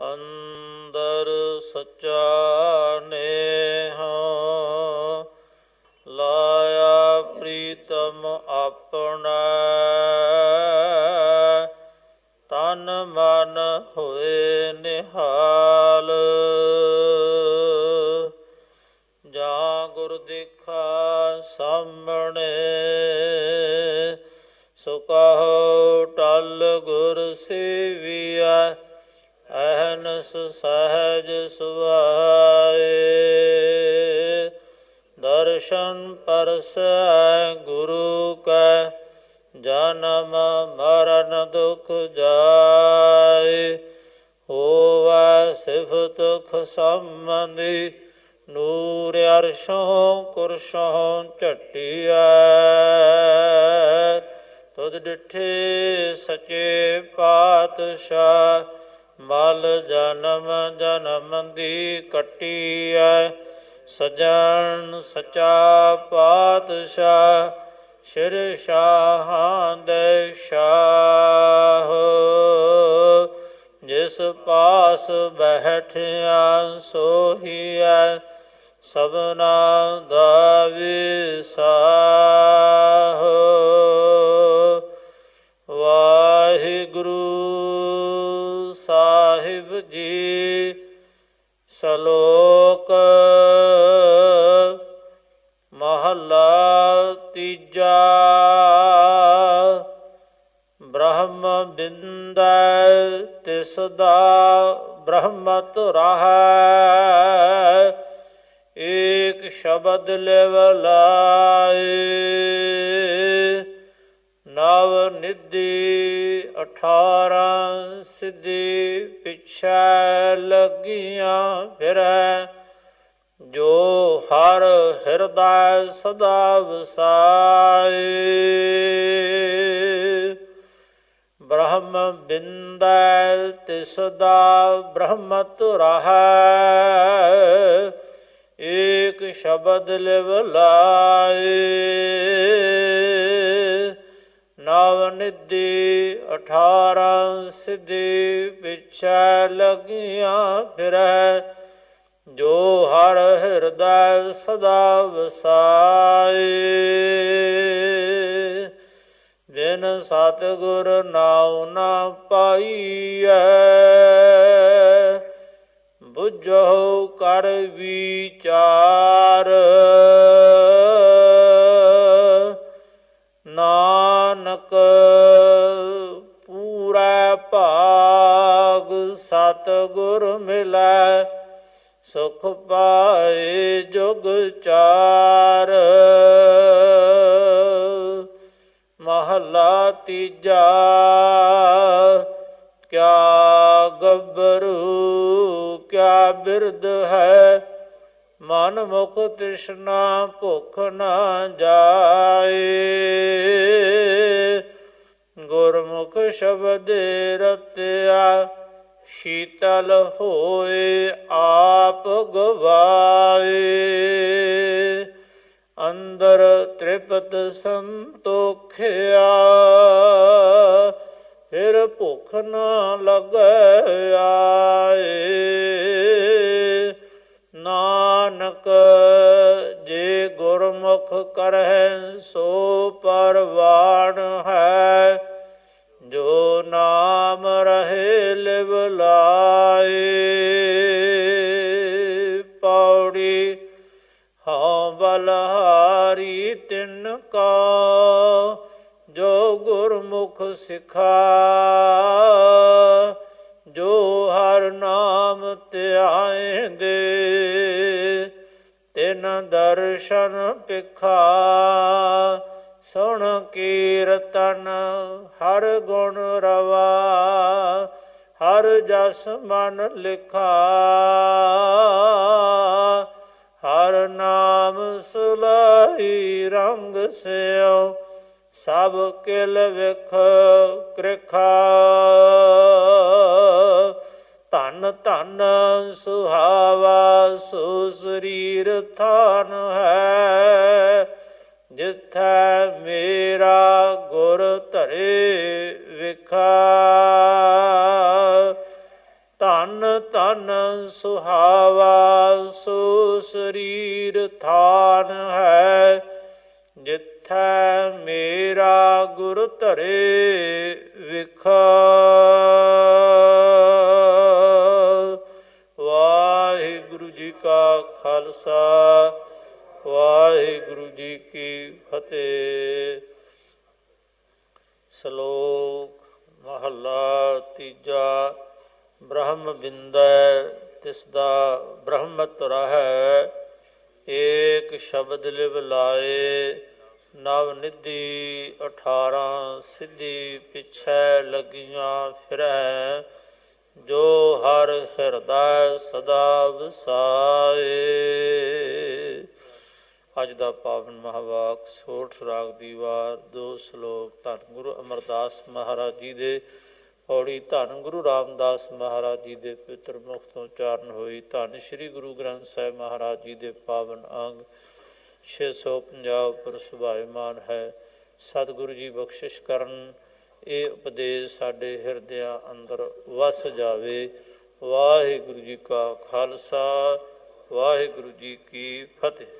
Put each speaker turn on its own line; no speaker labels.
ਅੰਦਰ ਸਚਾ ਨੇਹ, ਲਾਇਆ ਪ੍ਰੀਤਮ ਆਪਣਾ। ਤਨ ਮਨ ਹੋਏ ਨਿਹਾਲ। ਜਾਂ ਗੁਰ ਦੇਖਾ ਸਾਹਮਣੇ, ਸੋ ਕਹੋ ਟਲ ਗੁਰ ਸੇਵੀਆ ਅਹਨਸ ਸਹਜ ਸੁਭਾਏ। ਦਰਸ਼ਨ ਪਰਸੈ ਗੁਰੂ ਕੈ, ਜਨਮ ਮਰਨ ਦੁਖ ਜਾਏ। ਹੋਵੈ ਸਿਫਤ ਖਸਮੰਦੀ ਨੂਰ ਅਰਸ਼ੋਂ ਕੁਰਸ਼ੋਂ ਝਟਿਐ। ਤੁਧ ਡਿਠੇ ਸਚੇ ਪਾਤਸ਼ਾਹ ਮਲ ਜਨਮ ਜਨਮ ਦੀ ਕਟਿਐ, ਸਜਣ ਸਚਾ ਪਾਤਸ਼ਾਹ, ਸ਼ਿਰ ਸ਼ਾਹਾਂ ਦੇ ਸ਼ਾਹ। ਜਿਸ ਪਾਸ ਬੈਠਿਆ ਸੋਹੀਐ, ਸਭਨਾ ਦਾ ਵਿਸਾਹ। ਸਾਹਿਬ ਜੀ, ਸਲੋਕ ਮਹਲਾ ਤੀਜਾ। ਬ੍ਰਹਮ ਬਿੰਦੈ ਤਿਸ ਦਾ ਬ੍ਰਹਮਤ ਰਹੈ। ਏਕ ਸ਼ਬਦ ਲਿਵ ਲਾਏ। ਨਵ ਨਿਧੀ 18 ਸਿੱਧੀ ਪਿਛੈ ਲੱਗੀਆਂ ਫਿਰੈ, ਜੋ ਹਰ ਹਿਰਦੈ ਸਦਾ ਵਸਾਏ। ਬ੍ਰਹਮ ਬਿੰਦੈ ਤਿਸ ਦਾ ਬ੍ਰਹਮਤ ਰਹੈ, ਏਕ ਸ਼ਬਦ ਲਿਵ ਲਾਏ। ਨਿਧੀ 18 ਸਿੱਧੀ ਪਿਛੈ ਲਗੀਆਂ ਫਿਰੈ, ਜੋ ਹਰ ਹਿਰਦੈ ਸਦਾ ਵਸਾਏ। ਬਿਨ ਸਤਿਗੁਰ ਨਾਉ ਨਾ ਪਾਈਐ, ਬੁਝੋ ਕਰ ਵਿਚਾਰ। ਪੂਰਾ ਭਾਗ ਸਤਿਗੁਰ ਮਿਲੈ, ਸੁਖ ਪਾਏ ਜੁਗ ਚਾਰ। ਮਹਲਾ ਤੀਜਾ, ਕਿਆ ਗੱਭਰੂ, ਕਿਆ ਬਿਰਧ ਹੈ? ਮਨ ਮੁਖ ਤ੍ਰਿਸ਼ਨਾ ਭੁਖ ਨਾ ਜਾਏ। ਸ਼ਬਦ ਰਤਿਆ ਸ਼ੀਤਲ ਹੋਏ ਆਪ ਗਵਾਏ। ਅੰਦਰ ਤ੍ਰਿਪਤ ਸੰਤੋਖਿਆ ਫਿਰ ਭੁੱਖ ਨਾ ਲੱਗੈ ਲਿਵ ਲਾਏ, ਪੌੜੀ ਹਾਂ ਬਲਹਾਰੀ ਤਿਨ ਕਾ, ਜੋ ਗੁਰਮੁਖ ਸਿਖਾ, ਜੋ ਹਰ ਨਾਮ ਧਿਆਇਂਦੇ ਤਿਨ ਦਰਸ਼ਨ ਪਿਖਾ ਸੁਣ ਕੀਰਤਨ ਹਰ ਗੁਣ ਰਵਾ ਹਰ ਜਸ ਮਨ ਲਿਖਾ, ਹਰ ਨਾਮ ਸੁਲਾਈ ਰੰਗ ਸਿਓ ਸਭ ਕਿਲ ਵਿਖ ਕ੍ਰਿਖਾ। ਧਨ ਧਨ ਸੁਹਾਵਾ, ਸੋ ਸਰੀਰ ਥਾਨ ਹੈ, ਜਿਥੈ ਮੇਰਾ ਗੁਰ ਧਰੇ ਵਿਖਾ। ਧਨ ਧਨ ਸੁਹਾਵਾ, ਸੋ ਸਰੀਰ ਥਾਨ ਹੈ। ਜਿੱਥੈ ਮੇਰਾ ਗੁਰ ਧਰੇ ਵਿਖ। ਵਾਹਿਗੁਰੂ ਜੀ ਕਾ ਖਾਲਸਾ, ਵਾਹਿਗੁਰੂ ਜੀ ਕੀ ਫਤਿਹ। ਸ਼ਲੋਕ ਮਹੱਲਾ ਤੀਜਾ ਬ੍ਰਹਮ ਬਿੰਦੈ ਤਿਸ ਦਾ ਬ੍ਰਹਮਤ ਰਹੈ, ਏਕ ਸ਼ਬਦ ਲਿਵ ਲਾਏ, ਨਵ ਨਿਧੀ 18 ਸਿੱਧੀ ਪਿਛੈ ਲੱਗੀਆਂ ਫਿਰੈ, ਜੋ ਹਰ ਹਿਰਦੈ ਸਦਾ ਵਸਾਏ। ਅੱਜ ਦਾ ਪਾਵਨ ਮਹਾਵਾਕ ਸੋਠ ਰਾਗ ਦੀ ਵਾਰ ਦੋ ਸ਼ਲੋਕ ਧੰਨ ਗੁਰੂ ਅਮਰਦਾਸ ਮਹਾਰਾਜ ਜੀ ਦੇ ਪੌੜੀ ਧੰਨ ਗੁਰੂ ਰਾਮਦਾਸ ਮਹਾਰਾਜ ਜੀ ਦੇ ਪਵਿੱਤਰ ਮੁਖ ਤੋਂ ਉਚਾਰਨ ਹੋਈ। ਧੰਨ ਸ੍ਰੀ ਗੁਰੂ ਗ੍ਰੰਥ ਸਾਹਿਬ ਮਹਾਰਾਜ ਜੀ ਦੇ ਪਾਵਨ ਅੰਗ। 650 ਉੱਪਰ ਸੁਭਾਇਮਾਨ ਹੈ। ਸਤਿਗੁਰੂ ਜੀ ਬਖਸ਼ਿਸ਼ ਕਰਨ। ਇਹ ਉਪਦੇਸ਼ ਸਾਡੇ ਹਿਰਦਿਆਂ ਅੰਦਰ ਵਸ ਜਾਵੇ। ਵਾਹਿਗੁਰੂ ਜੀ ਕਾ ਖਾਲਸਾ, ਵਾਹਿਗੁਰੂ ਜੀ ਕੀ ਫਤਿਹ।